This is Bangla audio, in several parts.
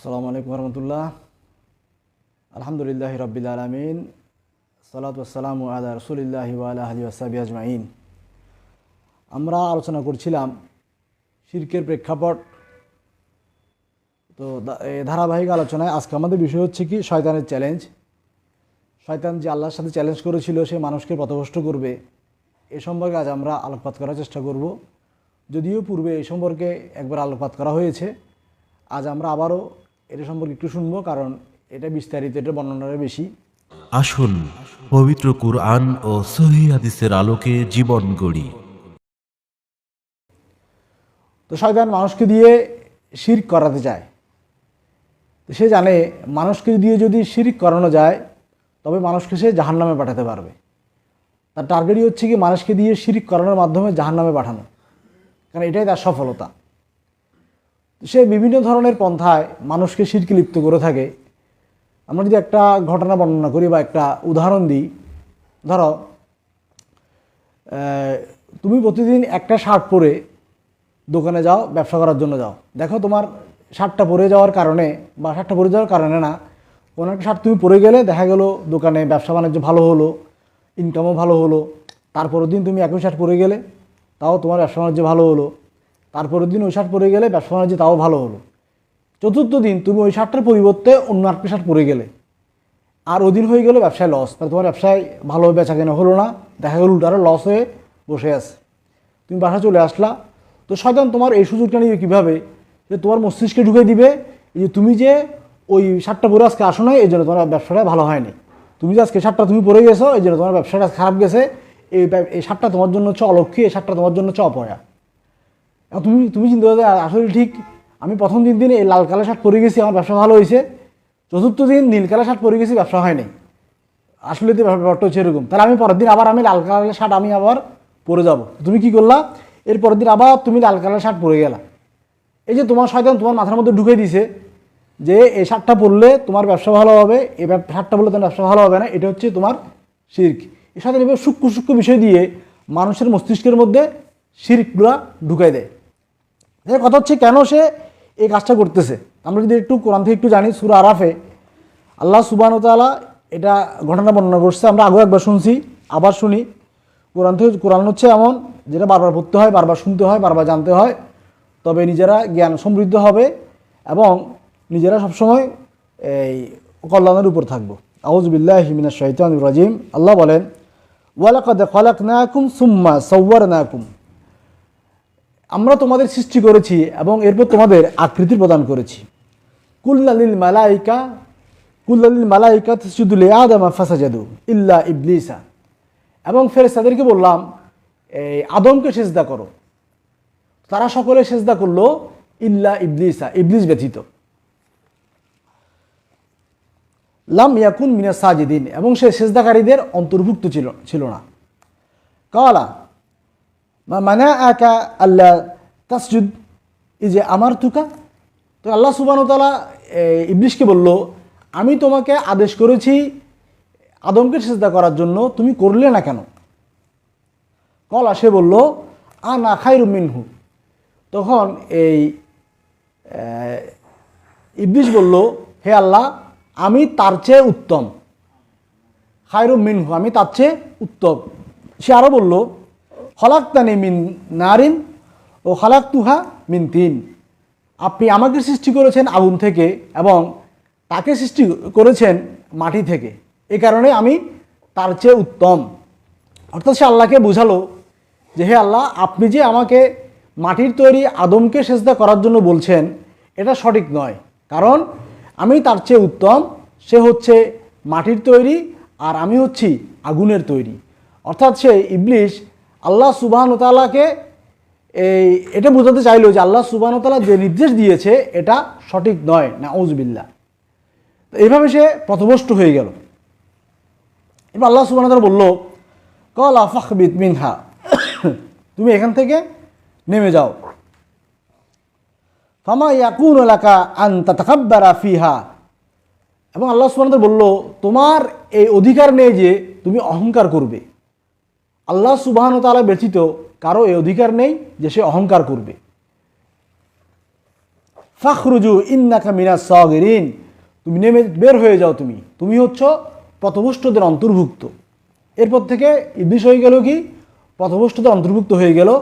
আসসালামু আলাইকুম রহমতুল্লাহ আলহামদুলিল্লাহ রবিল আলমিন সালাতাম আলা রসুলিল্লাহি আলহি ওসাবি আজমাইন আমরা আলোচনা করছিলাম শির্কের প্রেক্ষাপট তো ধারাবাহিক আলোচনায় আজকে আমাদের বিষয় হচ্ছে কি, শয়তানের চ্যালেঞ্জ শয়তান যে আল্লাহর সাথে চ্যালেঞ্জ করেছিল, সে মানুষকে পথভ্রষ্ট করবে। এ সম্পর্কে আজ আমরা আলোকপাত করার চেষ্টা করব। যদিও পূর্বে এই সম্পর্কে একবার আলোকপাত করা হয়েছে, আজ আমরা আবারও এটা সম্পর্কে একটু শুনব কারণ এটা বিস্তারিত এটা বর্ণনাটা বেশি। আসুন পবিত্র কুরআন ও সহি হাদিসের আলোকে জীবন গড়ি। তো শয়তান মানুষকে দিয়ে শির করাতে চায়। তো সে জানে মানুষকে দিয়ে যদি শিরিক করানো যায় তবে মানুষকে সে জাহান্নামে পাঠাতে পারবে। তার টার্গেটই হচ্ছে কি মানুষকে দিয়ে শিরিক করানোর মাধ্যমে জাহান্নামে পাঠানো। কারণ এটাই তার সফলতা। সে বিভিন্ন ধরনের পন্থায় মানুষকে শিরকে লিপ্ত করে থাকে। আমরা যদি একটা ঘটনা বর্ণনা করি বা একটা উদাহরণ দিই, ধরো তুমি প্রতিদিন একটা শার্ট পরে দোকানে যাও, ব্যবসা করার জন্য যাও। দেখো তোমার শার্টটা পরে যাওয়ার কারণে বা শার্টটা পরে যাওয়ার কারণে না, কোনো একটা শার্ট তুমি পরে গেলে দেখা গেলো দোকানে ব্যবসা বাণিজ্য ভালো হলো ইনকামও ভালো হলো, তারপরের দিন তুমি একই শার্ট পরে গেলে তাও তোমার ব্যবসা বাণিজ্য ভালো হলো। তারপরের দিন ওই শার্ট পরে গেলে ব্যবসা বাণিজ্য তাও ভালো হলো। চতুর্থ দিন তুমি ওই শার্টটার পরিবর্তে অন্য আরেকটা শার্ট পরে গেলে। আর ওদিন হয়ে গেল ব্যবসায় লস তাহলে তোমার ব্যবসায় ভালো বেচা কেনা হলো না, দেখা গেল উল্টারও লস হয়ে বসে আছে। তুমি বাসা চলে আসলা। তো শয়তান তোমার এই সুযোগটা নিয়ে কীভাবে? যে তোমার মস্তিষ্কে ঢুকে দিবে, এই যে তুমি যে ওই শার্টটা পরে আজকে আসো না এই জন্য তোমার ব্যবসাটা ভালো হয়নি। তুমি যে আজকে শার্টটা তুমি পরে গেছো, এই জন্য তোমার ব্যবসাটা খারাপ গেছে। এই এই শার্টটা তোমার জন্য হচ্ছে অলক্ষী, এই শার্টটা তোমার জন্য হচ্ছে অপয়া। তুমি তুমি চিন্তা করতে আসলে ঠিক আমি প্রথম দিন দিন এই লাল কালার শার্ট পরে গেছি, আমার ব্যবসা ভালো হয়েছে। চতুর্থ দিন নীল কালার শার্ট পরে গেছি, ব্যবসা হয়নি। আসলে তো ব্যাপারটা হচ্ছে এরকম। তাহলে আমি পরের দিন আবার আমি লাল কালারের শার্ট আমি আবার পরে যাব। তুমি কি করলা? এর পরের দিন আবার তুমি লাল কালার শার্ট পরে গেলা। এই যে তোমার শয়তান তোমার মাথার মধ্যে ঢুকে দিছে যে এই শার্টটা পরলে তোমার ব্যবসা ভালো হবে, এই শার্টটা পরলে তোমার ব্যবসা ভালো হবে না, এটা হচ্ছে তোমার শির্ক। এর সাথে সূক্ষ্ম সূক্ষ্ম বিষয় দিয়ে মানুষের মস্তিষ্কের মধ্যে শির্কগুলা ঢুকাই দেয়। এর কথা হচ্ছে কেন সে এই কাজটা করতেছে? আমরা যদি একটু কোরআন থেকে একটু জানি, সুরা আরাফে, আল্লাহ সুবান তালা এটা ঘটনা বর্ণনা করছে। আমরা আগেও একবার শুনছি, আবার শুনি। কোরআন থেকে, কোরআন হচ্ছে এমন যেটা বারবার পড়তে হয়, বারবার শুনতে হয়, বারবার জানতে হয়। তবে নিজেরা জ্ঞান সমৃদ্ধ হবে এবং নিজেরা সবসময় এই কল্যাণের উপর থাকব। আউজবিল্লাহ হিমিনা শৈতান রাজিম। আল্লাহ বলেন ওয়ালাকাদ খলাক নাকুম সুম্মা সৌয়ার নাকুম আমরা তোমাদের সৃষ্টি করেছি এবং এরপর তোমাদের আকৃতি প্রদান করেছি। কুল্লালিল মালাইকা কুল্লালিল মালাইকা তসজুদুল আদমা ফাসাজাদু ইল্লা ইবলিসা। এবং ফেরেস তাদেরকে বললাম, এই আদমকে সেজদা করো। তারা সকলে সেজদা করল, ইল্লা ইবলিসা, ইবলিস ব্যতীত। লাম ইয়াকুন মিনা সাজিদিন, এবং সে সেজদাকারীদের অন্তর্ভুক্ত ছিল ছিল না। কালা মানা আকা আল্লাহ তাসজুদ। এই যে আমার তুকা তো আল্লাহ সুবান তালা ইবলিশকে বলল, আমি তোমাকে আদেশ করেছি আদমকে চেষ্টা করার জন্য, তুমি করলে না কেন? কলা, সে বলল আ না খাইরু মিনহু। তখন এই ইবলিশ বলল, হে আল্লাহ, আমি তার চেয়ে উত্তম। খায়রু মিনহু, আমি তার চেয়ে উত্তম। সে আরও বলল হলাক্তানি মিন নারিন ও হলাক তুহা মিন তিন। আপনি আমাকে সৃষ্টি করেছেন আগুন থেকে এবং তাকে সৃষ্টি করেছেন মাটি থেকে। এ কারণে আমি তার চেয়ে উত্তম। অর্থাৎ সে আল্লাহকে বুঝালো যে, হে আল্লাহ, আপনি যে আমাকে মাটির তৈরি আদমকে সেজদা করার জন্য বলছেন, এটা সঠিক নয়। কারণ আমি তার চেয়ে উত্তম, সে হচ্ছে মাটির তৈরি আর আমি হচ্ছি আগুনের তৈরি। অর্থাৎ সে ইবলিশ আল্লাহ সুবাহন তালাকে এই, এটা বোঝাতে চাইলো যে আল্লাহ সুবাহন তালা যে নির্দেশ দিয়েছে, এটা সঠিক নয় না ওজবিল্লা এইভাবে সে পথভ্রষ্ট হয়ে গেল। এবার আল্লাহ সুবাহ বলল, কল আফাকবিদ মিনহা। তুমি এখান থেকে নেমে যাও। ফামা ইয়াকুন এলাকা আন তাতাকাব্বারা ফিহা। এবং আল্লাহ সুবাহ বলল, তোমার এই অধিকার নেই যে তুমি অহংকার করবে। আল্লাহ সুবাহন তালা ব্যতীত কারও এই অধিকার নেই যে সে অহংকার করবে। ফাখরুজু ইন্নাকা মিনা সগেরিন। তুমি নেমে বের হয়ে যাও তুমি। তুমি হচ্ছ পথভুষ্টদের অন্তর্ভুক্ত। এরপর থেকে ইবলিশ হয়ে গেল কি? পথভুষ্টদের অন্তর্ভুক্ত হয়ে গেল।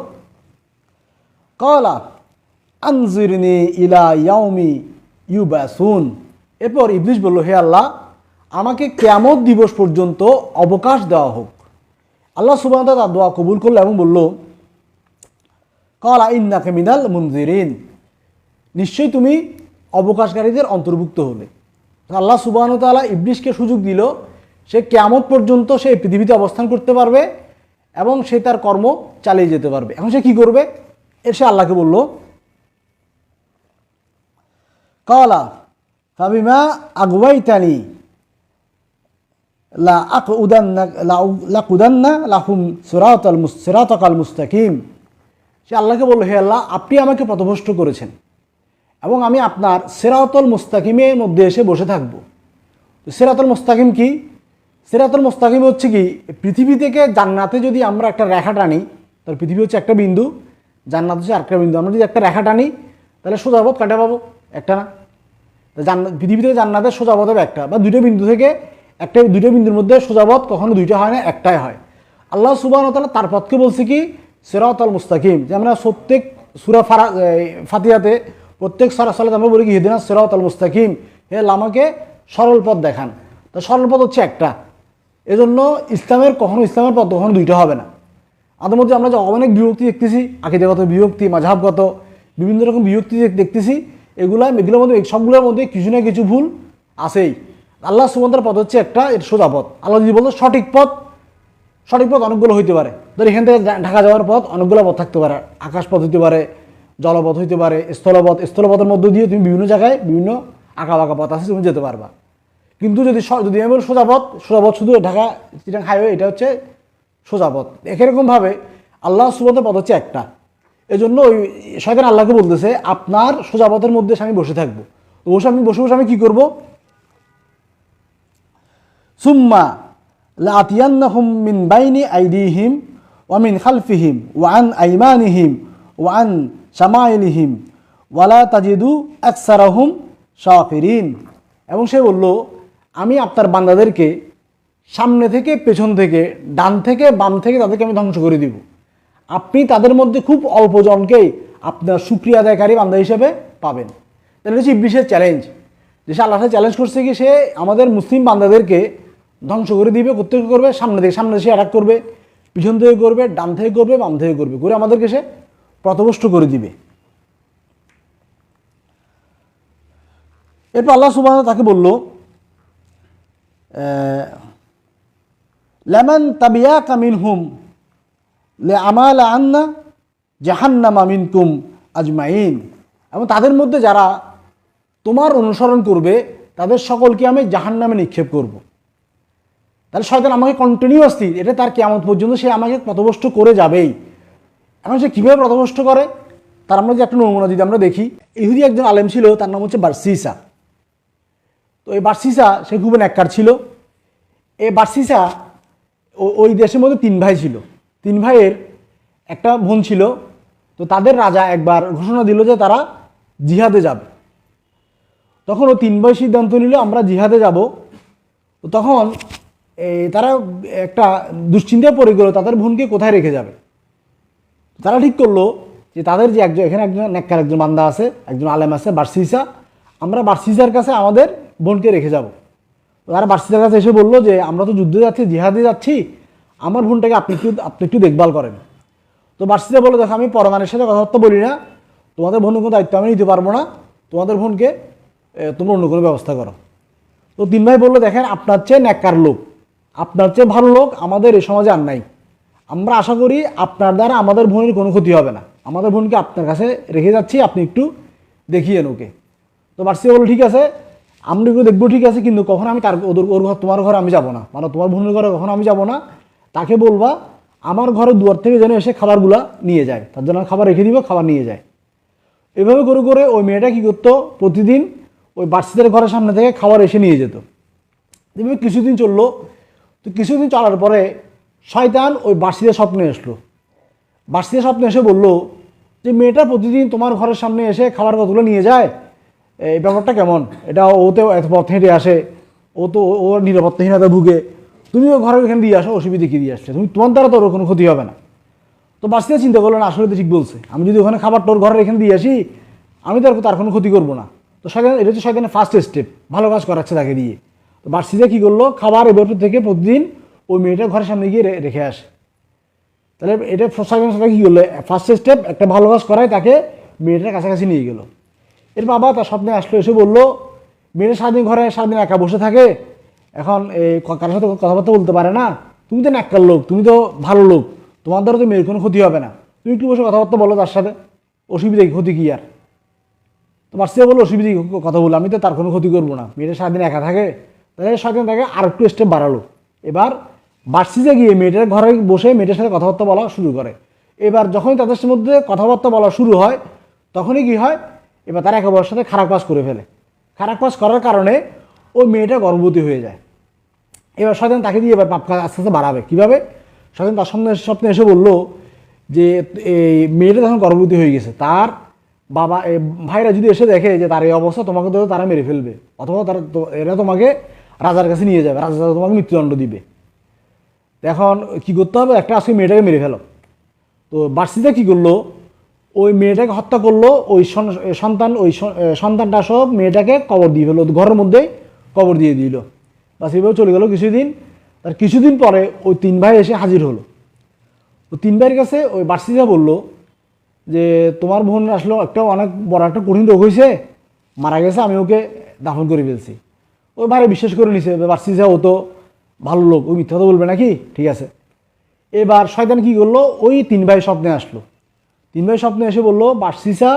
কলা, আনজিরনি ইলা ইয়াউমি ইউবাসুন। এরপর ইবলিশ বলল, হে আল্লাহ, আমাকে কেয়ামত দিবস পর্যন্ত অবকাশ দেওয়া হোক। আল্লাহ সুবাহ তার দোয়া কবুল করল এবং বলল, কলা ইন্নাকে মিনাল মুনজিরিন। নিশ্চয়ই তুমি অবকাশকারীদের অন্তর্ভুক্ত হলে। আল্লাহ সুবাহন তালা ইবলিশকে সুযোগ দিল, সে কেয়ামত পর্যন্ত সে পৃথিবীতে অবস্থান করতে পারবে এবং সে তার কর্ম চালিয়ে যেতে পারবে। এখন সে কি করবে? এর সে আল্লাহকে বলল, কলা ফাবিমা আগুয়াইতানি লা আকুদান্না, লা কুদান্না লাহুম সিরাতাল মুস, সিরাতাকাল মুস্তাকিম। সে আল্লাহকে বলল, হে আল্লাহ, আপনি আমাকে পথভ্রষ্ট করেছেন এবং আমি আপনার সেরাতল মুস্তাকিমের মধ্যে এসে বসে থাকব। সেরাতল মুস্তাকিম কি? সেরাতল মুস্তাকিম হচ্ছে কি, পৃথিবী থেকে জান্নাতে যদি আমরা একটা রেখা টানি তাহলে পৃথিবী হচ্ছে একটা বিন্দু, জান্নাত হচ্ছে আরেকটা বিন্দু। আমরা যদি একটা রেখা টানি, তাহলে সোজা পথ কাটা পাবো, একটা না? জান্নাত পৃথিবী থেকে জান্নাতের সোজা পথ হবে একটা বা দুটো বিন্দু থেকে একটা দুটো বিন্দুর মধ্যে সোজা পথ কখনো দুইটা হয় না, একটাই হয়। আল্লাহ সুবাহ তালা তার পথকে বলছে কি? সেরাতল মুস্তাকিম। যে আমরা প্রত্যেক সুরা ফারা, এই ফাতিহাতে প্রত্যেক সারা সালাত আমরা বলি কি? হিদিনা সেরাতল মুস্তাকিম। হে আমাকে সরল পথ দেখান। তো সরল পথ হচ্ছে একটা। এজন্য ইসলামের, কখনো ইসলামের পথ, কখনো দুইটা হবে না। আমাদের মধ্যে আমরা যে অনেক বিভক্তি দেখতেছি, আকিদাগত বিভক্তি মাঝাবগত বিভিন্ন রকম বিভক্তি দেখতেছি, এগুলা, এগুলোর মধ্যে, সবগুলোর মধ্যে কিছু না কিছু ভুল আছেই। আল্লাহ সুমন্তার পথ হচ্ছে একটা এর সোজা পথ। আল্লাহ যদি বলতো সঠিক পথ সঠিক পথ অনেকগুলো হইতে পারে। ধর এখান থেকে ঢাকা যাওয়ার পথ অনেকগুলো পথ থাকতে পারে আকাশ পথ হইতে পারে, জলপথ হইতে পারে, স্থলপথ। স্থলপথের মধ্য দিয়ে তুমি বিভিন্ন জায়গায় বিভিন্ন আঁকা বাঁকা পথ আছে, তুমি যেতে পারবা। কিন্তু যদি যদি আমি বলি সোজা পথ সোজা পথ শুধু ঢাকা, চিটাং হাইওয়ে, এটা হচ্ছে সোজা পথ। একরকমভাবে আল্লাহ সুবতের পথ হচ্ছে একটা। এজন্য ওই শয়তান আল্লাহকে বলতেছে, আপনার সোজা পথের মধ্যে আমি বসে থাকব। বসে আমি বসে বসে আমি কী করব? সুম্মা লাতিয়ান্নাহুম মিন বাইনি আইদিহিম ওয়া মিন খালফিহিম ওয়া আন আইমানিহিম ওয়া আন শামাইলিহিম ওয়ালা তাজিদু আকসারাহুম শাকিরিন। এবং সে বলল, আমি আপনার বান্দাদেরকে সামনে থেকে, পেছন থেকে, ডান থেকে, বাম থেকে তাদেরকে আমি ধ্বংস করে দিব। আপনি তাদের মধ্যে খুব অল্প জনকেই আপনার সুক্রিয়া আদায়কারী বান্দা হিসেবে পাবেন। তাহলে হচ্ছে বিশেষ চ্যালেঞ্জ যে সে আল্লাহ চ্যালেঞ্জ করছে কি, সে আমাদের মুসলিম বান্দাদেরকে ধ্বংস করে দিবে কোথেকে করবে? সামনে থেকে, সামনে সে অ্যাটাক করবে। পিছন থেকে করবে, ডান থেকে করবে, বাম থেকে করবে। করে আমাদেরকে সে প্রতবষ্ট করে দিবে। এরপর আল্লাহ সুবাহ তাকে বলল লেমন তাবিয়া কামিন হুম লে আমাল আন্না জাহান্নামা মিনকুম আজমাইন। এবং তাদের মধ্যে যারা তোমার অনুসরণ করবে, তাদের সকলকে আমি জাহান্নামে নিক্ষেপ করব। তাহলে শয়তান আমাকে কন্টিনিউয়াসলি এটা তার কেমন পর্যন্ত সে আমাকে পথভ্রষ্ট করে যাবেই। এখন সে কীভাবে পথভ্রষ্ট করে? তার আমরা যে একটা নমুনা যদি আমরা দেখি, ইহুদি একজন আলেম ছিল, তার নাম হচ্ছে বার্সিসা। তো এই বার্সিসা, সে খুবই ন্যাক্কার ছিল। এই বার্সিসা ওই দেশের মধ্যে তিন ভাই ছিল। তিন ভাইয়ের একটা বোন ছিল। তো তাদের রাজা একবার ঘোষণা দিল যে তারা জিহাদে যাবে। তখন ও তিন ভাই সিদ্ধান্ত নিল, আমরা জিহাদে যাব। তো তখন তারা একটা দুশ্চিন্তায় পড়ে গেলো, তাদের বোনকে কোথায় রেখে যাবে? তারা ঠিক করল যে তাদের যে একজন, এখানে একজন নেককার একজন বান্দা আছে, একজন আলেম আছে, বার্সিসা। আমরা বার্সিসার কাছে আমাদের বোনকে রেখে যাব। তারা বার্সিসার কাছে এসে বলল যে, আমরা তো যুদ্ধে যাচ্ছি, জিহাদে যাচ্ছি, আমার বোনটাকে আপনি একটু আপনি একটু দেখভাল করেন। তো বার্সিসা বলল, দেখো, আমি পরমানের সাথে কথাবার্তা বলি না। তোমাদের বোনের কোনো দায়িত্ব আমি নিতে পারব না। তোমাদের বোনকে তোমরা অন্য কোনো ব্যবস্থা করো। তো তিন ভাই বলল, দেখেন, আপনার চেয়ে ন্যাক্কার লোক। আপনার চেয়ে ভালো লোক আমাদের এই সমাজে আর নাই। আমরা আশা করি আপনার দ্বারা আমাদের বোনের কোনো ক্ষতি হবে না। আমাদের বোনকে আপনার কাছে রেখে যাচ্ছি, আপনি একটু দেখিয়েন ওকে। তো বার্সিয়া বলল ঠিক আছে আমরা একটু দেখব ঠিক আছে, কিন্তু কখন আমি তার ওদের, ওর ঘর, তোমার ঘরে আমি যাব না। মানে তোমার বোনের ঘরে কখনো আমি যাব না, তাকে বলবা, আমার ঘরের দুয়ার থেকে যেন এসে খাবারগুলা নিয়ে যায়। তার জন্য খাবার রেখে দিব, খাবার নিয়ে যায়। এভাবে করে করে ওই মেয়েটা কী করতো? প্রতিদিন ওই বার্সিদের ঘরের সামনে থেকে খাবার এসে নিয়ে যেত। এভাবে কিছুদিন চলল। তো কিছুদিন চলার পরে শয়তান ওই বার্সিদের স্বপ্নে আসলো। বার্সিদের স্বপ্নে এসে বলল যে, মেয়েটা প্রতিদিন তোমার ঘরের সামনে এসে খাবার কতগুলো নিয়ে যায়? এই ব্যাপারটা কেমন? এটা ওতে এত পথ হেঁটে আসে, ও তো ও- ওর নিরাপত্তাহীনতা ভুগে। তুমি তুমিও ঘরের এখানে দিয়ে আসো, অসুবিধে কি দিয়ে আসছে? তুমি তোমার দ্বারা তো ওর কোনো ক্ষতি হবে না। তো বাঁচতে চিন্তা করল, না, আসলে তো ঠিক বলছে। আমি যদি ওখানে খাবার তোর ঘরের এখানে দিয়ে আসি, আমি তো আর তার কোনো ক্ষতি করব না। তো সেখানে এটা হচ্ছে সেখানে ফার্স্ট স্টেপ ভালো কাজ করাচ্ছে তাকে দিয়ে। বার্ষিতে কী করল? খাবার এবার থেকে প্রতিদিন ওই মেয়েটার ঘরের সামনে গিয়ে রেখে আসে। তাহলে এটা সেকেন্ড স্টেপ কী করল? ফার্স্ট স্টেপ একটা ভালো কাজ করায় তাকে মেয়েটার কাছাকাছি নিয়ে গেলো। এর বাবা তার স্বপ্নে আসলো, এসে বলল, মেয়েটা সারাদিন ঘরে, সারাদিন একা বসে থাকে। এখন এই কারোর সাথে কথাবার্তা বলতে পারে না। তুমি তো নাক্কার লোক, তুমি তো ভালো লোক। তোমার দ্বারা তো মেয়ের কোনো ক্ষতি হবে না। তুমি একটু বসে কথাবার্তা বলো তার সাথে। অসুবিধা কি? ক্ষতি কি আর? তো বার্ষিক বলল, অসুবিধা কথা বলল আমি তো তার কোনো ক্ষতি করব না। মেয়েটা সারাদিন একা থাকে। তাহলে সারাদিন তাকে আর একটু স্টেপ বাড়ালো। এবার বার্ষিকে গিয়ে মেয়েটার ঘরে বসে মেয়েটার সাথে কথাবার্তা বলা শুরু করে। এবার যখনই তাদের মধ্যে কথাবার্তা বলা শুরু হয়, তখনই কি হয়? এবার তারা একে অপরের সাথে খারাপ কাজ করে ফেলে। খারাপ কাজ করার কারণে ওই মেয়েটা গর্ভবতী হয়ে যায়। এবার শয়তান তাকে দিয়ে এবার পাপ কাজ আস্তে আস্তে বাড়াবে। কীভাবে? শয়তান তার সামনে স্বপ্নে এসে বলল যে, এই মেয়েটা যখন গর্ভবতী হয়ে গেছে, তার বাবা ভাইরা যদি এসে দেখে যে তার এই অবস্থা, তোমাকে তো তারা মেরে ফেলবে। অথবা তারা এরা তোমাকে রাজার কাছে নিয়ে যাবে, রাজা তোমাকে মৃত্যুদণ্ড দিবে। এখন কী করতে হবে? একটা আজকে মেয়েটাকে মেরে ফেলো। তো বার্ষিতে কী করল? ওই মেয়েটাকে হত্যা করল, ওই সন- সন্তান, ওই সন্তানটা সব মেয়েটাকে কবর দিয়ে ফেলো, ঘরের মধ্যেই কবর দিয়ে দিল। বাস এইভাবে চলে গেলো কিছুদিন। তার কিছুদিন পরে ওই তিন ভাই এসে হাজির হলো। তো তিন ভাইয়ের কাছে ওই বার্ষিকা বলল যে, তোমার বোন আসলো, একটা অনেক বড় একটা কঠিন রোগ হয়েছে, মারা গেছে, আমি ওকে দাফন করে ফেলছি। ওই ভাই বিশ্বাস করে নিছে বার্ষিকা ও তো ভালো লোক ওই মিথ্যা তো বলবে নাকি? ঠিক আছে। এবার শয়তান কি করল? ওই তিন ভাই স্বপ্নে আসলো। তিন ভাই স্বপ্নে এসে বলল বার্ষিসা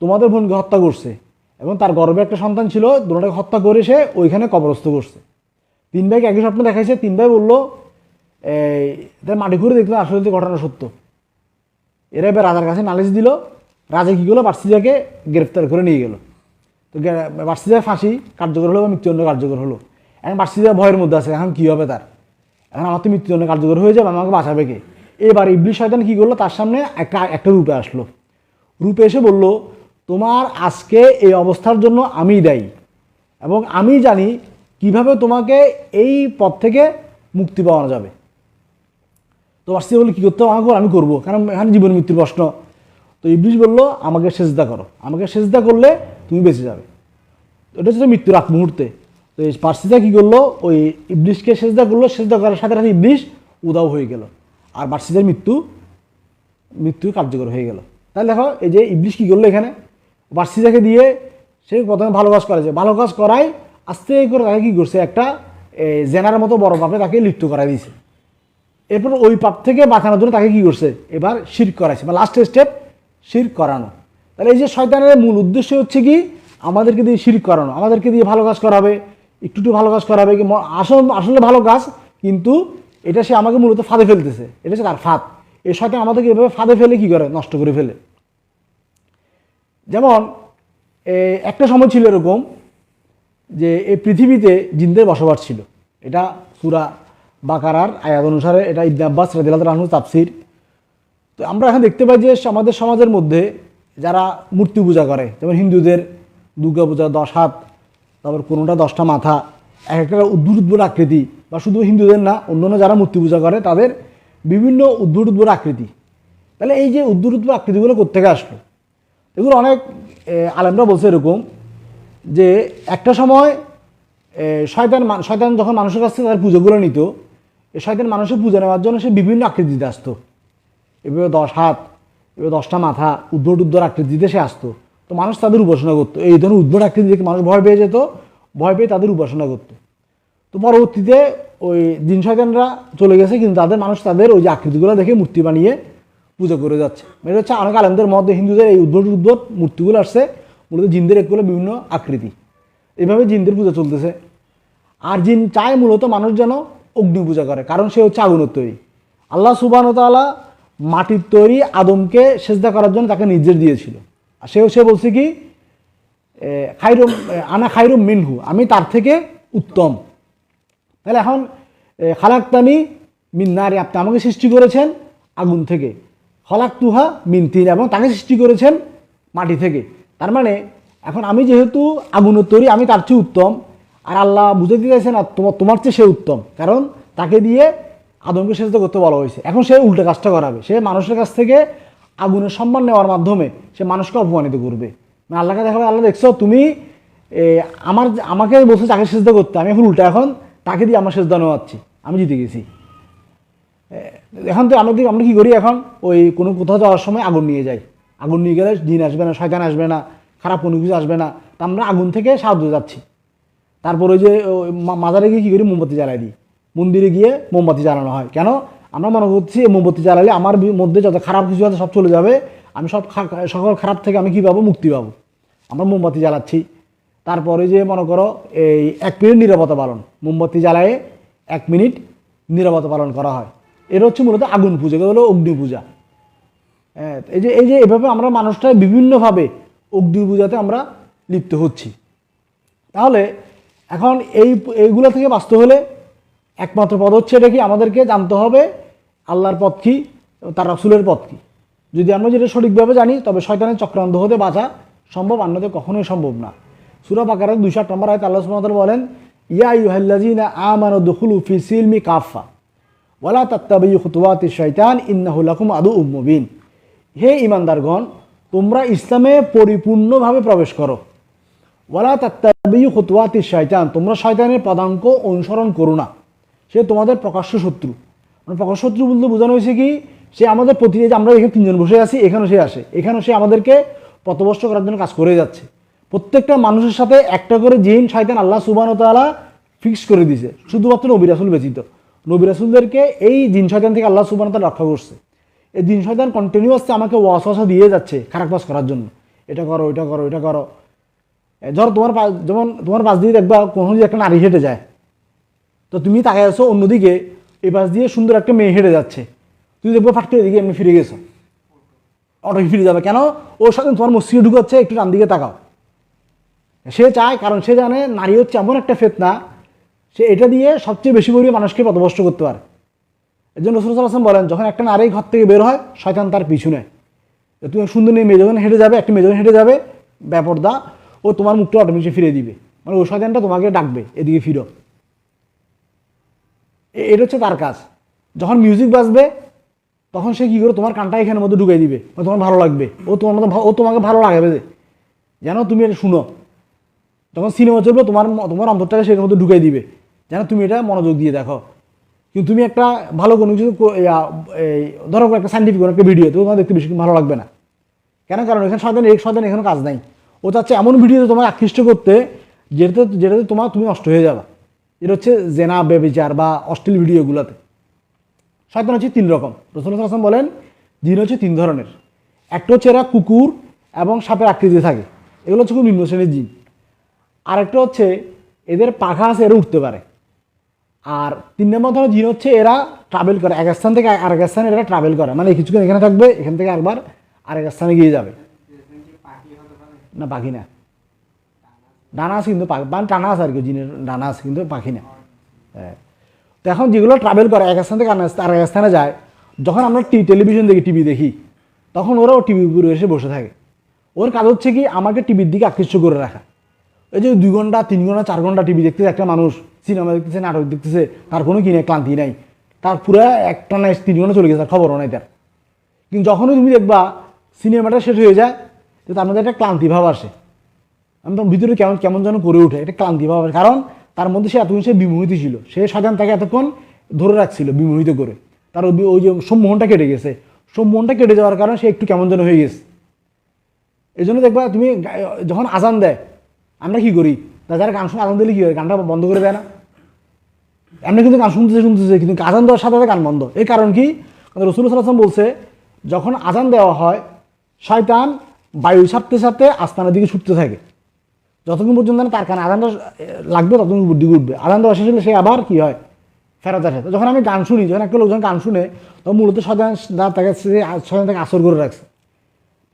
তোমাদের বোনকে হত্যা করছে। এবং তার গর্বে একটা সন্তান ছিল, দুটাকে হত্যা করে সে ওইখানে কবরস্থ করছে। তিন ভাইকে একই স্বপ্নে দেখাইছে, তিন ভাই বলল, এই মাটি ঘুরে দেখল আসলে ঘটনা সত্য। এরা এবার রাজার কাছে নালিশ দিল, রাজা কী করল? বার্ষিজাকে গ্রেফতার করে নিয়ে গেল। তো বার্ষিজার ফাঁসি কার্যকর হলো বা মৃত্যুদণ্ড কার্যকর হলো এখন বার্ষিজা ভয়ের মধ্যে আছে, এখন কী হবে তার? এখন আমার তো মৃত্যুদণ্ড কার্যকর হয়ে যাবে, আমাকে বাঁচাবে কে? এবার ইবলিশ শয়তান কী করল? তার সামনে একটা একটা রূপে আসলো। রূপে এসে বলল, তোমার আজকে এই অবস্থার জন্য আমি দায়ী এবং আমি জানি কীভাবে তোমাকে এই পথ থেকে মুক্তি পাওয়া যাবে। তো আসতে বলে কী করতে হবে? আমাকে আমি করব। কারণ এখানে জীবন মৃত্যুর প্রশ্ন। তো ইবলিশ বলল, আমাকে সেজদা করো। আমাকে সেজদা করলে তুমি বেঁচে যাবে। এটা হচ্ছে মৃত্যুর আগ মুহূর্তে। তো এই পার্সিটা কী করল? ওই ইবলিশকে সেজদা করল। সেজদা করার সাথে সাথে ইবলিশ উদাও হয়ে গেল। আর বার্ষিদের মৃত্যু মৃত্যু কার্যকর হয়ে গেল। তাহলে দেখো, এই যে ইবলিশ কী করল এখানে? বার্ষিদাকে দিয়ে সে প্রথমে ভালো কাজ করেছে ভালো কাজ করাই আস্তে করে তাকে কী করছে? একটা জেনার মতো বড় পাপে তাকে লিপ্ত করাই দিয়েছে। এরপর ওই পাপ থেকে বাঁচানোর জন্য তাকে কী করছে? এবার শির করাইছে। বা লাস্ট স্টেপ শির করানো। তাহলে এই যে শয়তানের মূল উদ্দেশ্য হচ্ছে কি? আমাদেরকে দিয়ে শির করানো, আমাদেরকে দিয়ে ভালো কাজ করাবে, একটু একটু ভালো কাজ করাবে, কি আসল, আসলে ভালো কাজ, কিন্তু এটা সে আমাকে মূলত ফাঁদে ফেলতেছে, এটা হচ্ছে তার ফাঁদ। এই শয়তান আমাদেরকে এভাবে ফাঁদে ফেলে কি করে? নষ্ট করে ফেলে। যেমন একটা সময় ছিল এরকম যে এই পৃথিবীতে জিনদের বসবাস ছিল। এটা সুরা বাকারার আয়াত অনুসারে, এটা ইবনে আব্বাস রাদিল্লাহ রাহনু তো আমরা এখন দেখতে পাই যে আমাদের সমাজের মধ্যে যারা মূর্তি পূজা করে, যেমন হিন্দুদের দুর্গা পূজা দশ হাত, তারপর কোনোটা দশটা মাথা, এক একটা উদ্ভুত উদ্ভুত আকৃতি, বা শুধু হিন্দুদের না, অন্যান্য যারা মূর্তি পূজা করে, তাদের বিভিন্ন উদ্ভুত উদ্ভুত আকৃতি। তাহলে এই যে উদ্ভুত উদ্ভুত আকৃতিগুলো কোথেকে আসলো? এগুলো অনেক আলেমরা বলছে এরকম যে একটা সময় শয়তান শয়তান যখন মানুষের কাছ থেকে তার পুজোগুলো নিত শয়তান মানুষের পূজা নেওয়ার জন্য সে বিভিন্ন আকৃতিতে আসতো। এভাবে দশ হাত এভাবে দশটা মাথা উদ্ভট উদ্ভট আকৃতিতে সে আসতো। তো মানুষ তাদের উপাসনা করতো। এই ধরনের উদ্ভট আকৃতি দেখে মানুষ ভয় পেয়ে যেত, ভয় পেয়ে তাদের উপাসনা করতো। তো পরবর্তীতে ওই দিন শয়তানরা চলে গেছে, কিন্তু তাদের মানুষ তাদের ওই যে আকৃতিগুলো দেখে মূর্তি বানিয়ে পুজো করে যাচ্ছে। এটা হচ্ছে অনেক আলেমদের মধ্যে হিন্দুদের এই উদ্ভট উদ্ভট মূর্তিগুলো আসছে, মূলত জিনদের একগুলো বিভিন্ন আকৃতি। এভাবে জিনদের পূজা চলতেছে। আর জিন চায় মূলত মানুষ যেন অগ্নি পূজা করে, কারণ সে হচ্ছে আগুনের তৈরি। আল্লাহ সুবান তালা মাটির তৈরি আদমকে সেজদা করার জন্য তাকে নির্দেশ দিয়েছিল। আর সেও সে বলছে কি খাইরুম আনা খাইরুম মিনহু, আমি তার থেকে উত্তম। তাহলে এখন খালাক্তানি মিন নারী, আপনি আমাকে সৃষ্টি করেছেন আগুন থেকে। খলাক তুহা এবং তাকে সৃষ্টি করেছেন মাটি থেকে। তার মানে এখন আমি যেহেতু আগুনের তৈরি, আমি তার চেয়ে উত্তম। আর আল্লাহ বুঝে তোমার তোমার চেয়ে সে উত্তম। কারণ তাকে দিয়ে আদমকে সেজদা করতে বলা হয়েছে। এখন সে উল্টো কাজটা করাবে। সে মানুষের কাছ থেকে আগুনের সম্মান নেওয়ার মাধ্যমে সে মানুষকে অপমানিত করবে। মানে আল্লাহকে দেখাবে আল্লাহ দেখছ, তুমি আমার আমাকে বলছো তাকে সেজদা করতে। আমি এখন উল্টা এখন তাকে দিয়ে আমার সেজদা নেওয়াচ্ছি আমি জিতে গেছি। এখন তো আমরা আমরা কী করি এখন? ওই কোনো কোথাও যাওয়ার সময় আগুন নিয়ে যাই। আগুন নিয়ে গেলে দিন আসবে না, শয়তান আসবে না, খারাপ কোনো কিছু আসবে না। তা আমরা আগুন থেকে সাহায্য যাচ্ছি তারপর ওই যে মাজারে গিয়ে কী করি? মোমবাতি জ্বালাই দিই। মন্দিরে গিয়ে মোমবাতি জ্বালানো হয়। কেন? আমরা মনে করছি মোমবাতি জ্বালালে আমার মধ্যে যত খারাপ কিছু আছে সব চলে যাবে। আমি সব সকল খারাপ থেকে আমি কী পাবো? মুক্তি পাবো। আমরা মোমবাতি জ্বালাচ্ছি। তারপরে যে মনে করো এই এক মিনিট নিরাপত্তা পালন। মোমবাতি জ্বালায়ে এক মিনিট নিরাপত্তা পালন করা হয়। এটা হচ্ছে মূলত আগুন পূজা এগুলো হলো অগ্নি পূজা। হ্যাঁ এই যে এই যে এভাবে আমরা মানুষটা বিভিন্নভাবে অগ্নি পূজাতে আমরা লিপ্ত হচ্ছি। তাহলে এখন এই, এইগুলো থেকে বাঁচতে হলে একমাত্র পদ হচ্ছে এটা কি? আমাদেরকে জানতে হবে আল্লাহর পথ কী, তার রসুলের পথ কী। যদি আমরা যেটা সঠিকভাবে জানি, তবে শয়তানের চক্রান্ত হতে বাঁচা সম্ভব অন্যদের কখনোই সম্ভব না। সুরা বাকারের দুইশো আট নম্বর আয়ত আল্লাহ তাআলা বলেন, ইয়া ইউহাল্লাযিনা আমানু দুখুলু ফি সিলমি কাফা ওয়ালা তাত্তাবিউ খুতুওয়াতি শয়তান ইন্নাহু লাকুম আদুউম মুবিন। হে ইমানদারগণ তোমরা ইসলামে পরিপূর্ণভাবে প্রবেশ করো। ওয়ালা তাত্তাবিউ খুতুওয়াতি শয়তান তোমরা শয়তানের পদাঙ্ক অনুসরণ করো না। সে তোমাদের প্রকাশ্য শত্রু। মানে প্রকাশ্য শত্রু বলতে বোঝানো হয়েছে কি, সে আমাদের প্রতি যে আমরা এখানে তিনজন বসে আছি, এখানেও সে আসে। এখানেও সে আমাদেরকে পথভ্রষ্ট করার জন্য কাজ করে যাচ্ছে। প্রত্যেকটা মানুষের সাথে একটা করে জিন, শয়তান আল্লাহ সুবান তাআলা ফিক্স করে দিয়েছে। শুধুমাত্র নবী রাসুল ব্যতীত। নবী রাসুলদেরকে এই জিন, শয়তান থেকে আল্লাহ সুবান তাআলা রক্ষা করছে। এই জিন, শয়তান কন্টিনিউয়াসলি আমাকে ওয়াসওয়াসা দিয়ে যাচ্ছে খারাপ করার জন্য। এটা করো এটা করো এটা করো। ধর তোমার যেমন তোমার পাশ দিয়ে দেখবা কোনো যদি একটা নারী হেঁটে যায়। তো তুমি তাকায় আছো অন্যদিকে, এই পাশ দিয়ে সুন্দর একটা মেয়ে হেঁটে যাচ্ছে। তুমি দেখব ফাটকে এদিকে এমনি ফিরে গেছো। অটো ফিরে যাবে কেন? ওর সাথে তোমার মস্তিষ্কে ঢুকাচ্ছে, একটু ডান দিকে তাকাও। সে চায়, কারণ সে জানে নারী হচ্ছে এমন একটা ফেতনা, সে এটা দিয়ে সবচেয়ে বেশি পরিমাণে মানুষকে পথভ্রষ্ট করতে পারে। এর জন্য রসুল আসলাম বলেন, যখন একটা নারী ঘর থেকে বের হয়, শয়তান তার পিছু নেয় তুমি সুন্দর মেয়ে যখন হেঁটে যাবে, একটা মেয়ে যখন হেঁটে যাবে ব্যাপারদা ও তোমার মুখটা অটোমেটিক ফিরে দিবে। মানে ওই শয়তানটা তোমাকে ডাকবে, এদিকে ফিরো। এটা হচ্ছে তার কাজ। যখন মিউজিক বাজবে, তখন সে কী করে তোমার কানটা এখানের মধ্যে ঢুকাই দিবে। বা তোমার ভালো লাগবে। ও তোমার মতো ও তোমাকে ভালো লাগাবে যে। যেন তুমি এটা শুনো। যখন সিনেমা চলবে, তোমার তোমার অন্তরটাকে সেটার মধ্যে ঢুকাই দিবে। যেন তুমি এটা মনোযোগ দিয়ে দেখো। কিন্তু তুমি একটা ভালো কোনো কিছু ধরো একটা সাইন্টিফিক কোনো একটা ভিডিও তোমার দেখতে বেশি ভালো লাগবে না। কেন? কারণ এখানে শয়তান এক শয়তান এখানে কাজ নাই। ও চাচ্ছে এমন ভিডিও তোমাকে আকৃষ্ট করতে, যেটাতে যেটাতে তোমার তুমি নষ্ট হয়ে যাবা। এটা হচ্ছে জেনা বেবিচার বা অশ্লীল ভিডিওগুলোতে। শয়তান হচ্ছে তিন রকম। রসুল আসলাম বলেন, জিন হচ্ছে তিন ধরনের। একটা হচ্ছে এরা কুকুর এবং সাপের আকৃতি থাকে। এগুলো হচ্ছে খুব নিম্ন শ্রেণির জিন। আরেকটা হচ্ছে এদের পাখা আছে, এরা উঠতে পারে। আর তিন নম্বর ধরনের জিন হচ্ছে এরা ট্রাভেল করে। এক স্থান থেকে আরেক স্থানে এরা ট্রাভেল করে। মানে কিছুক্ষণ এখানে থাকবে, এখান থেকে একবার আরেক স্থানে গিয়ে যাবে। না পাখি না। ডানা আছে কিন্তু মানে টানা আছে আর কি জিনের ডানা আছে কিন্তু পাখি না তো এখন যেগুলো ট্রাভেল করে, এক স্থান থেকে স্থান- আরেক স্থানে যায়, যখন আমরা টি টেলিভিশন দেখি টিভি দেখি, তখন ওরাও টিভির উপরে এসে বসে থাকে। ওর কাজ হচ্ছে কি, আমাকে টিভির দিকে আকৃষ্ট করে রাখা। এই যে দুই ঘণ্টা, তিন ঘণ্টা, চার ঘণ্টা টিভি দেখতেছে একটা মানুষ সিনেমা দেখতেছে, নাটক দেখতেছে, তার কোনো কিনে ক্লান্তি নাই। তার পুরো একটা না তিন ঘণ্টা চলে গেছে খবরও নাই তার। কিন্তু যখনই তুমি দেখবা সিনেমাটা শেষ হয়ে যায়, তো তার মধ্যে একটা ক্লান্তি ভাব আসে। আমি তো ভিতরে কেমন কেমন যেন করে ওঠে এটা ক্লান্তি ভাব কারণ তার মধ্যে সে এতক্ষণ সে বিমোহিত ছিল। সে সাধারণ তাকে এতক্ষণ ধরে রাখছিল বিমোহিত করে। তার ওই যে সম্মোহনটা কেটে গেছে। সম্মোহনটা কেটে যাওয়ার কারণে সে একটু কেমন যেন হয়ে গেছে। এই জন্য দেখবা তুমি যখন আজান দেয়, আমরা কি করি? তা যারা গান শুনে আজান দিলে কী হয়? গানটা বন্ধ করে দেয় না। এমনি কিন্তু গান শুনতেছে শুনতেছে, কিন্তু আজান দেওয়ার সাথে সাথে গান বন্ধ। এই কারণ কি? রসুল সাল্লাম বলছে, যখন আজান দেওয়া হয়, শয়তান বায়ু ছাড়তে ছাড়তে আস্তানার দিকে ছুটতে থাকে। যতক্ষণ পর্যন্ত না তার কানে আজানটা লাগবে ততক্ষণ বুদ্ধি উঠবে। আজান দেওয়া শেষ হলে সে আবার কি হয়? ফেরত আসে। যখন আমি গান শুনি, যখন একটা লোকজন গান শুনে তখন মূলত শয়তান তাকে শয়তান তাকে আসর করে রাখছে।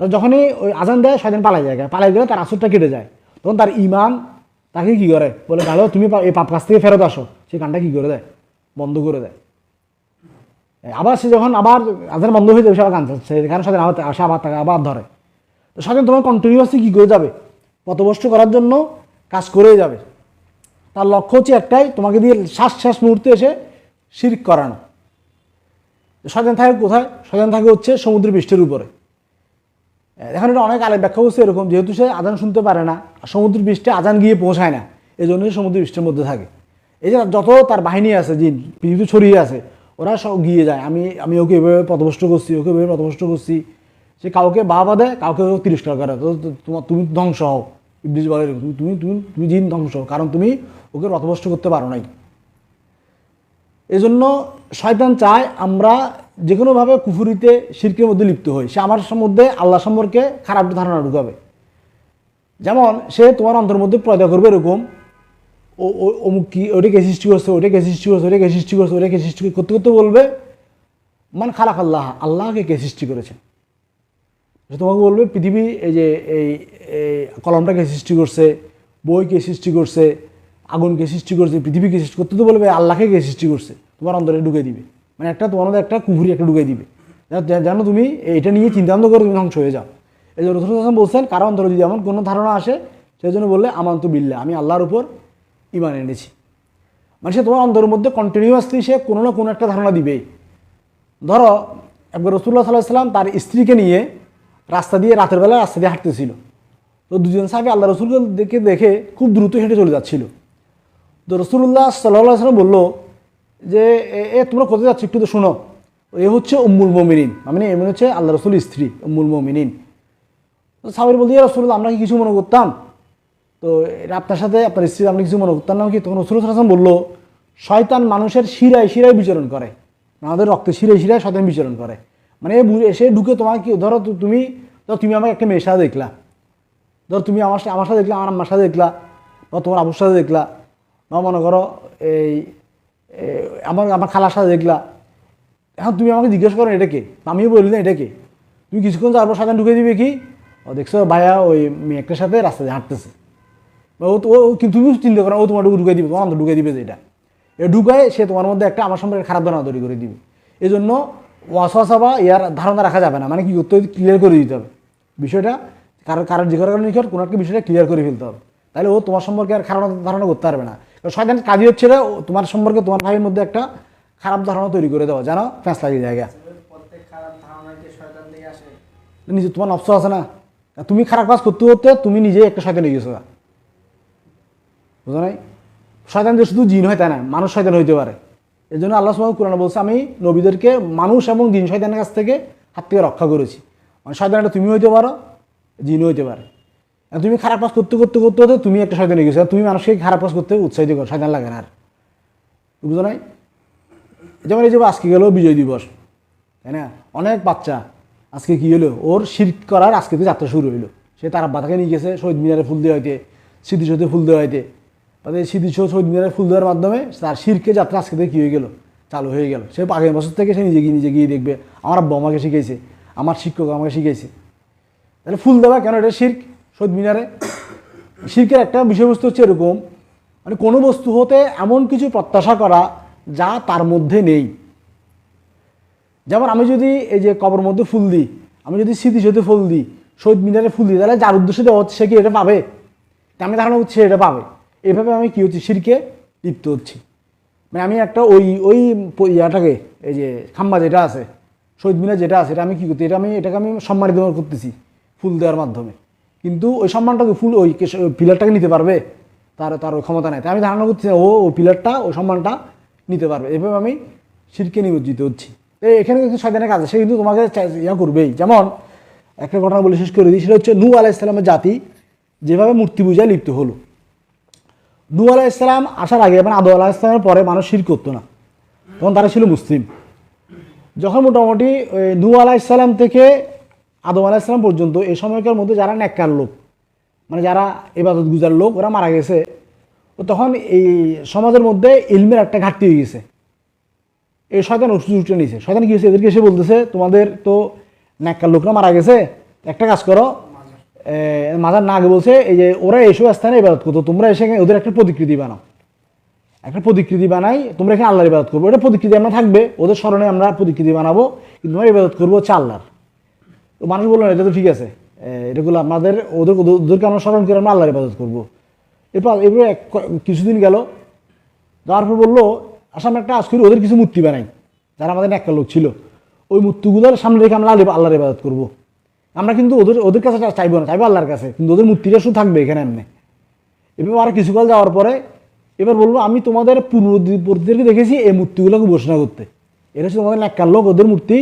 তো যখনই ওই আজান দেয়, শয়তান পালাই যায় পালাই গেলে তার আসরটা কেটে যায়। তখন তার ইমান তাকে কি করে? বলে, ভালো, তুমি এই পাপ কাছ থেকে ফেরত আসো। সে গানটা কী করে দেয়? বন্ধ করে দেয়। আবার সে যখন আবার আজান বন্ধ হয়ে যাবে, সে আবার গান চাচ্ছে কারণ সাথে আবার আসে আবার তাকে আবার ধরে। তো সাথে তোমার কন্টিনিউয়াসলি কী করে যাবে? পথভ্রষ্ট করার জন্য কাজ করেই যাবে। তার লক্ষ্য হচ্ছে একটাই, তোমাকে দিয়ে শ্বাস শ্বাস মুহূর্তে এসে শিরিক করানো। শয়তান থাকে কোথায়? শয়তান থাকে হচ্ছে সমুদ্র পৃষ্ঠের উপরে। এখন এটা অনেক আলেম ব্যাখ্যা করছে এরকম, যেহেতু সে আজান শুনতে পারে না সমুদ্র পৃষ্ঠে আজান গিয়ে পৌঁছায় না এই জন্য সমুদ্র পৃষ্ঠের মধ্যে থাকে। এই যে যত তার বাহিনী আছে, জিন, পৃথিবীতে ছড়িয়ে আছে, ওরা সব গিয়ে যায়। আমি আমি ওকে এভাবে পথভ্রষ্ট করছি, ওকে এভাবে পথভ্রষ্ট করছি, সে কাউকে বাবা দেয়, কাউকে তিরস্কার করে, তো তুমি ধ্বংস হও। ইবলিশ বলে, তুমি তুমি তুমি জিন ধ্বংস, কারণ তুমি ওকে পথভ্রষ্ট করতে পারো নাই। এই জন্য শয়তান চায় আমরা যে কোনোভাবে কুফুরিতে, শিরকের মধ্যে লিপ্ত হই। সে আমার মধ্যে আল্লাহ সম্পর্কে খারাপ ধারণা ঢুকাবে। যেমন, সে তোমার অন্তর মধ্যে পয়দা করবে এরকম। ও অমুক কি ওটাকে সৃষ্টি করছে ওটাকে সৃষ্টি করছে ওটাকে সৃষ্টি করছে ওটাকে সৃষ্টি করতে করতে বলবে, মান খালাক আল্লাহ আল্লাহকে কে সৃষ্টি করেছে? সে তোমাকে বলবে, পৃথিবী এই যে এই কলমটাকে সৃষ্টি করছে, বইকে সৃষ্টি করছে, আগুনকে সৃষ্টি করছে, পৃথিবীকে সৃষ্টি করতে তো বলবে আল্লাহকে কে সৃষ্টি করছে, তোমার অন্তরে ঢুকে দিবে। মানে একটা তোমার একটা কুহুরি একটা ঢুকে দিবে। যেন তুমি এটা নিয়ে চিন্তা ভাবনা করে তুমি ধ্বংস হয়ে যাও। এই যে রসুল হাসান বলছেন, কারও অন্তরে যদি এমন কোনো ধারণা আসে সেই জন্য বললে, আমান্ত বিল্লা আমি আল্লাহর উপর ইমান এনেছি। মানে সে তোমার অন্তরের মধ্যে কন্টিনিউয়াসলি সে কোনো না কোনো একটা ধারণা দিবেই। ধরো, একবার রসুল্লাহ সাল্লাহ সাল্লাম তার স্ত্রীকে নিয়ে রাস্তা দিয়ে রাতের বেলা রাস্তা দিয়ে হাঁটতেছিল। তো দুজন সাহেব আল্লাহ রসুলকে দেখে দেখে খুব দ্রুত হেঁটে চলে যাচ্ছিল। তো রসুল্লাহ সাল্লাহ সাল্লাম বলল যে, এ- তোমরা কোথায় যাচ্ছ একটু তো শোনো। এ হচ্ছে উম্মুল মমিনিন। মানে এমন হচ্ছে আল্লাহ রসুল স্ত্রী, উম্মুল মমিনিন। তো সাবির বলতে রসুল্লাহ আমরা কি কিছু মনে করতাম? তো আপনার সাথে, আপনার স্ত্রী, আপনি কিছু মনে করতাম না, কি? তখন রসুল হাসান বলল, শয়তান মানুষের শিরায় শিরায় বিচরণ করে। আমাদের রক্তে শিরায় শিরায় শয়তান বিচরণ করে। মানে এসে ঢুকে তোমাকে, ধরো তুমি ধরো তুমি আমাকে একটা সাথে দেখলা। ধরো তুমি আমার সাথে আমার সাথে দেখলা, আমার সাথে দেখলা, বা তোমার আবুর সাথে দেখলা, বা মনে করো এই আমার আমার খালার সাথে দেখলা। এখন তুমি আমাকে জিজ্ঞেস করো, এটা কে? আমিও বলি না, এটা কে? তুমি কিছুক্ষণ যাওয়ার পর সাথে ঢুকে দিবে কি? ও দেখছ, ভাইয়া ওই মেয়েটার সাথে রাস্তা দিয়ে হাঁটতেছে। ও তো- ও কিন্তু তুমি চিন্তা করো ও তোমার ঢুকে দিবে, তোমার ঢুকে দিবে যেটা। এ ঢুকায় সে তোমার মধ্যে একটা আমার সম্পর্কে খারাপ ধারণা তৈরি করে দিবে। এই জন্য ওয়াসওয়াসা বা ইয়ার ধারণা রাখা যাবে না। মানে কি করতে ক্লিয়ার করে দিতে হবে। বিষয়টা কারোর কারোর যে কারণে নিকট কোনো একটা বিষয়টা ক্লিয়ার করে ফেলতে হবে। তাহলে ও তোমার সম্পর্কে আর খারাপ ধারণা করতে পারবে না। শয়তান কাজই হচ্ছে তোমার সম্পর্কে তোমার ভাইয়ের মধ্যে একটা খারাপ ধারণা তৈরি করে দেওয়া, জানো? ফ্যাঁস লাগিয়ে জায়গা। নিজে তোমার নফস আছে না? তুমি খারাপ কাজ করতে করতে তুমি নিজেই একটা শয়তান হয়ে গেছো বুঝো নাই? শয়তান যে শুধু জিন হয় তাই না? মানুষ শয়তান হইতে পারে। এই জন্য আল্লাহ সুবহানাহু কোরআন বলছে, আমি নবীদেরকে মানুষ এবং জিন শয়তানের কাছ থেকে হাত থেকে রক্ষা করেছি। মানে শয়তানটা তুমি হইতে পারো জিন হইতে পারে। তুমি খারাপ কাজ করতে করতে করতে করতে তুমি একটা শয়তান গেছো তুমি মানুষকে খারাপ কাজ করতে উৎসাহিত করো, শয়তান লাগে না আর। বুঝো নাই? যেমন এই যে আজকে গেল বিজয় দিবস, তাই না? অনেক বাচ্চা আজকে কি হলো? ওর শির করার আজকে তো যাত্রা শুরু হইল। সে তার আব্বাতাকে নিয়ে গেছে, শহীদ মিনারে ফুল দেওয়া হইতে, স্মৃতিসৌধে ফুল দেওয়া হইতে। তাদের স্মৃতিসৌধ শহীদ মিনারে ফুল দেওয়ার মাধ্যমে তার শিরকে যাত্রা আজকে থেকে কী হয়ে গেল? চালু হয়ে গেল। সে আগের বছর থেকে সে নিজে গিয়ে নিজে গিয়ে দেখবে। আমার আব্বা আমাকে শিখেছে আমার শিক্ষক আমাকে শিখেছে তাহলে ফুল দেওয়া কেন এটা শির্ক? শহীদ মিনারে? শির্কের একটা বিষয়বস্তু হচ্ছে এরকম মানে কোনো বস্তু হতে এমন কিছু প্রত্যাশা করা যা তার মধ্যে নেই। যেমন আমি যদি এই যে কবর মধ্যে ফুল দিই, আমি যদি স্মৃতি স্মৃতিসৌধে ফুল দিই শহীদ মিনারে ফুল দিই, তাহলে যার উদ্দেশ্যে দেওয়া হচ্ছে সে কি এটা পাবে? আমি ধারণা সে এটা পাবে। এভাবে আমি কি হচ্ছে শিরকে লিপ্ত হচ্ছি। মানে আমি একটা ওই ওই ইয়াটাকে, এই যে খাম্বা যেটা আছে, শহীদ মিনার যেটা আছে, এটা আমি কী করতে এটা আমি এটাকে আমি সম্মানিত করতেছি ফুল দেওয়ার মাধ্যমে। কিন্তু ওই সম্মানটাকে ফুল ওই পিলারটাকে নিতে পারবে, তার তার ওই ক্ষমতা নেই। তাই আমি ধারণা করছি ও ওই পিলারটা, ওই সম্মানটা নিতে পারবে। এভাবে আমি শিরকে নিমজ্জিত হচ্ছি। এখানে কিন্তু শয়তানের কাজ সে কিন্তু তোমাকে ইয়া করবেই। যেমন, একটা ঘটনা বলে শেষ করে দিই, সেটা হচ্ছে নূ আলাইসালামের জাতি যেভাবে মূর্তি পূজায় লিপ্ত হলো। নূ আলাইসালাম আসার আগে মানে আদৌ আলাহিসামের পরে মানুষ শির করতো না। তখন তারা ছিল মুসলিম। যখন মোটামুটি নূ আলাইসাল্লাম থেকে আদম আলাইসাল্লাম পর্যন্ত, এই সময়কার মধ্যে যারা নেককার লোক মানে যারা এবাদত গুজার লোক, ওরা মারা গেছে। তো তখন এই সমাজের মধ্যে ইলমের একটা ঘাটতি হয়ে গেছে। এই শয়তান সুযোগটা নিয়েছে। শয়তান কি হয়েছে? এদেরকে এসে বলতেছে, তোমাদের তো নেককার লোকরা মারা গেছে, একটা কাজ করো মাজার না আগে বলছে, এই যে ওরা এইসব স্থানে ইবাদত করতো, তোমরা এসে ওদের একটা প্রতিকৃতি বানাও। একটা প্রতিকৃতি বানাই, তোমরা এখানে আল্লাহর ইবাদত করব। এটা প্রতিকৃতি আমরা থাকবে, ওদের স্মরণে আমরা প্রতিকৃতি বানাবো, কিন্তু আমরা ইবাদত করব হচ্ছে আল্লাহর। তো মানুষ বলল, এটা তো ঠিক আছে। এগুলো আমাদের, ওদের ওদের- ওদেরকে আমরা স্মরণ করে আমরা আল্লাহর ইবাদত করব। এরপর, এরপরে এক কিছুদিন গেল, যাওয়ার পর বলল আচ্ছা আমরা একটা আজ করি, ওদের কিছু মূর্তি বানাই। যারা আমাদের একটা লোক ছিল। ওই মূর্তিগুলোর সামনে রেখে আমরা আল্লাহ- আল্লাহর ইবাদত করব। আমরা কিন্তু ওদের ওদের কাছে চাইব না, চাইব আল্লাহর কাছে, কিন্তু ওদের মূর্তিটা শুধু থাকবে এখানে এমনি। এবার আর কিছুকাল যাওয়ার পরে এবার বলল, আমি তোমাদের পূর্ববর্তীদেরকে দেখেছি, এই মূর্তিগুলোকে উপাসনা করতে। এটা হচ্ছে তোমাদের নেককার লোক, ওদের মূর্তি।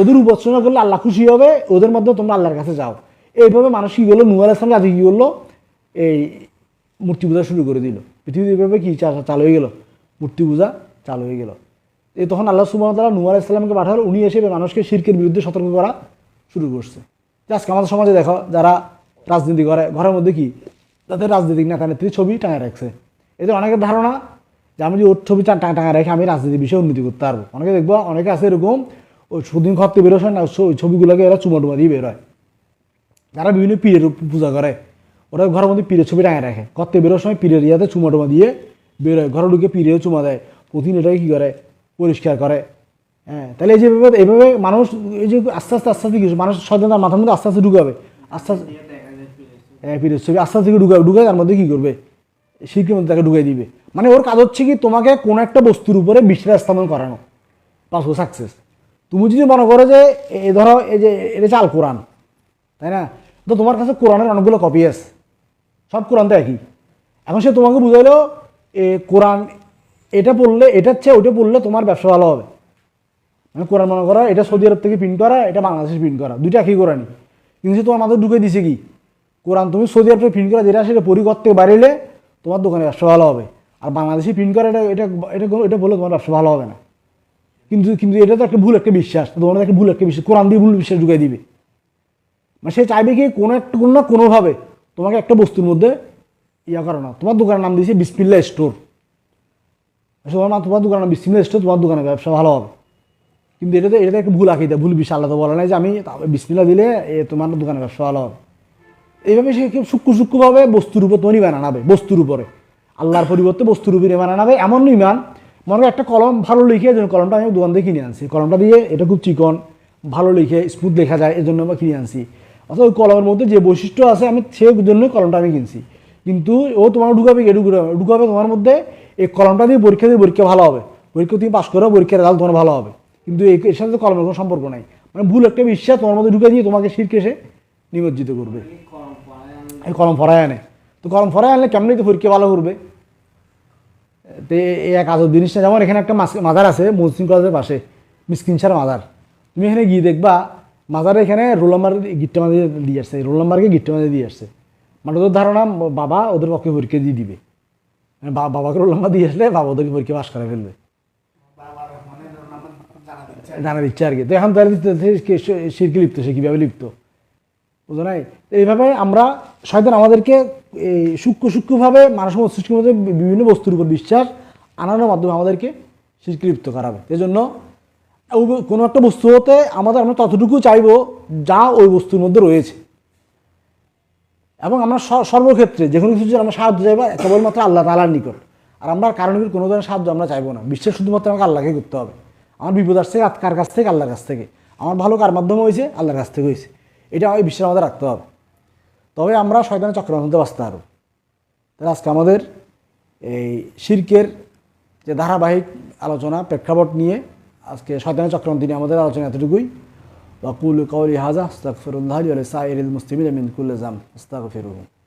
ওদের উপাসনা করলে আল্লাহ খুশি হবে, ওদের মাধ্যমে তোমরা আল্লাহর কাছে যাও। এইভাবে মানুষ কী করল নুয়ার ইসলাম জাতি কী করল এই মূর্তি পূজা শুরু করে দিল। পৃথিবীতে এইভাবে কি চালু হয়ে গেল? মূর্তি পূজা চালু হয়ে গেল। এই তখন আল্লাহ সুবাহ তালা নুয়ার ইসলামকে পাঠালো, উনি এসে মানুষকে শিরকের বিরুদ্ধে সতর্ক করা শুরু করছে। আজকে আমাদের সমাজে দেখো যারা রাজনীতি করে, ঘরের মধ্যে কি? তাদের রাজনৈতিক নেতা নেত্রীর ছবি টাঙায় রাখছে। এদের অনেকের ধারণা যে আমি যদি ওর ছবি টাঙা টাঙা রেখে আমি রাজনীতি বিষয়ে উন্নতি করতে পারব। অনেকে দেখব, অনেকে আছে এরকম, ওই সুদিন খরতে বেরোয় না, ওই ছবিগুলোকে এরা চুমা টুমা দিয়ে বেরোয় যারা বিভিন্ন পীরের পূজা করে, ওরা ঘরের মধ্যে পীরের ছবি টাঙায় রাখে। করতে বেরোর সময় পীরের ইয়াতে চুমা টুমা দিয়ে বেরোয় ঘরে ঢুকে পীরেও চুমা দেয়। প্রতিদিন এটাকে কী করে? পরিষ্কার করে। হ্যাঁ তাহলে এই যে এইভাবে মানুষ, এই যে আস্তে আস্তে আস্তে আস্তে কি মানুষ সচেতন মাথার মধ্যে আস্তে আস্তে ঢুকাবে। আস্তে আস্তে হ্যাঁ ছবি আস্তে আস্তে ঢুকাবে। ঢুকায় তার মধ্যে কী করবে? শিল্পের মধ্যে তাকে ঢুকাই দিবে। মানে ওর কাজ হচ্ছে কি, তোমাকে কোনো একটা বস্তুর উপরে বিশ্বাস স্থাপন করানো। পাস সাকসেস তুমি যদি মনে করো যে, এ ধরো, এই যে, এটা চাল কোরআন। তাই না? তো তোমার কাছে কোরআনের অনেকগুলো কপি আছে। সব কোরআন তো একই। এখন সে তোমাকে বুঝাইলো, এ, কোরআন, এটা পড়লে এটার চেয়ে ওইটা পড়লে তোমার ব্যবসা ভালো হবে। মানে কোরআন মনে করা, এটা সৌদি আরব থেকে প্রিন্ট করা, এটা বাংলাদেশে প্রিন্ট করা। দুইটা একই কোরআনই কিন্তু তোমার মাথায় ঢুকে দিছে কি? কোরআন তুমি সৌদি আরব থেকে প্রিন্ট করা, যেটা সেটা পরিকর থেকে বাড়িলে তোমার দোকানে ব্যবসা ভালো হবে। আর বাংলাদেশি প্রিন্ট করা, এটা এটা এটা এটা বললে তোমার ব্যবসা ভালো হবে না। কিন্তু কিন্তু এটা তো একটা ভুল একটা বিশ্বাস। তোমার একটা ভুল একটা বিশ্বাস। কোরআন দিয়ে ভুল বিশ্বাস ঢুকাই দিবে। মানে সে চাইবে কি কোনো একটা, কোনো না কোনোভাবে তোমাকে একটা বস্তুর মধ্যে ইয়া করো না তোমার দোকানের নাম দিয়েছে বিসমিল্লা স্টোর। তোমার তোমার দোকানের নাম বিসমিল্লা স্টোর, তোমার দোকানে ব্যবসা ভালো হবে। কিন্তু এটা এটাতে এটাতে একটা ভুল আঁকিতে ভুল বিশ্বাস আল্লাহ তো বলে নাই যে আমি বিসমিল্লা দিলে এ তোমার দোকানে ব্যবসা ভালো হবে। এইভাবে সে সূক্ষ্ম সূক্ষ্মভাবে বস্তুর উপর তোমার ইমান আনাবে, বস্তুর উপরে। আল্লাহর পরিবর্তে বস্তুর উপরে ইমান আনাবে, এমন ইমান মনে করো একটা কলম ভালো লিখে এই জন্য কলমটা আমি দোকান থেকে কিনে আনছি। কলমটা দিয়ে এটা খুব চিকন, ভালো লিখে স্মুথ লেখা যায় এই জন্য আমরা কিনে আনছি। অর্থাৎ ওই কলমের মধ্যে যে বৈশিষ্ট্য আছে, আমি সেই জন্যই কলমটা আমি কিনছি। কিন্তু ও তোমার ঢুকাবে কি? ঢুকাবে ঢুকাবে তোমার মধ্যে, এই কলমটা দিয়ে পরীক্ষা দিয়ে পরীক্ষা ভালো হবে। পরীক্ষা তুমি পাশ করো পরীক্ষার রেজাল্ট তোমার ভালো হবে। কিন্তু এর সাথে তো কোনো সম্পর্ক নাই। মানে ভুল একটা বিশ্বাস তোমার মধ্যে ঢুকে দিয়ে তোমাকে শিরকে সে নিমজ্জিত করবে। এই কলম ফরায় আনে। তো কলম ফরায় আনলে কেমনি তো পরীক্ষা ভালো করবে। তো এই এক আজব জিনিসটা যেমন এখানে একটা মাজার আছে, মসজিদ কলেজের পাশে মিসকিনসার মাজার। তুমি এখানে গিয়ে দেখবা, মাজারে এখানে রোল নাম্বার গিট্টা মাঝে দিয়ে আসছে। রোল নাম্বারকে গিট্টা মাঝে দিয়ে আসছে। মানে ওদের ধারণা, বাবা ওদের পক্ষে পরীক্ষা দিয়ে দিবে। মানে বাবাকে রোল নাম্বার দিয়ে আসলে বাবা ওদেরকে পরীক্ষা পাস করে ফেলবে। জানা দিচ্ছে আর কি। তো এখন তার লিপ্ত, সে কীভাবে লিপ্ত? বুঝো নাই? এইভাবে আমরা শয়তান আমাদেরকে এই সূক্ষ্ম সূক্ষ্মভাবে মানুষ মস্তিষ্কের মধ্যে বিভিন্ন বস্তুর উপর বিশ্বাস আনানোর মাধ্যমে আমাদেরকে শিরকে লিপ্ত করাবে। এই জন্য কোনো একটা বস্তু হতে আমাদের আমরা ততটুকু চাইব যা ওই বস্তুর মধ্যে রয়েছে। এবং আমরা সর্বক্ষেত্রে যে কোনো কিছু আমরা সাহায্য চাইব কেবলমাত্র আল্লাহ তালার নিকট। আর আমরা কারণ কোনো ধরনের সাহায্য আমরা চাইব না। বিশ্বাস শুধুমাত্র আমাকে আল্লাহকে করতে হবে। আমার বিপদ আসছে কার- কাছ থেকে? আল্লাহর কাছ থেকে। আমার ভালো কার মাধ্যমে হয়েছে? আল্লাহর কাছ থেকে হয়েছে। এটা ওই বিশ্বাস আমাদের রাখতে হবে। তবে আমরা শয়তানের চক্রান্ত বাঁচতে পারব তাহলে আজকে আমাদের এই শির্কের যে ধারাবাহিক আলোচনা প্রেক্ষাপট নিয়ে আজকে শয়তানের চক্রান্ত নিয়ে আমাদের আলোচনা এতটুকুই। বা ওয়াকুল কৌলি হাজা আস্তাগফিরুল্লাহ ওয়া লিসাইরিল মুসলিমিন মিন কুল্লি জাম আস্তাগফিরুহু।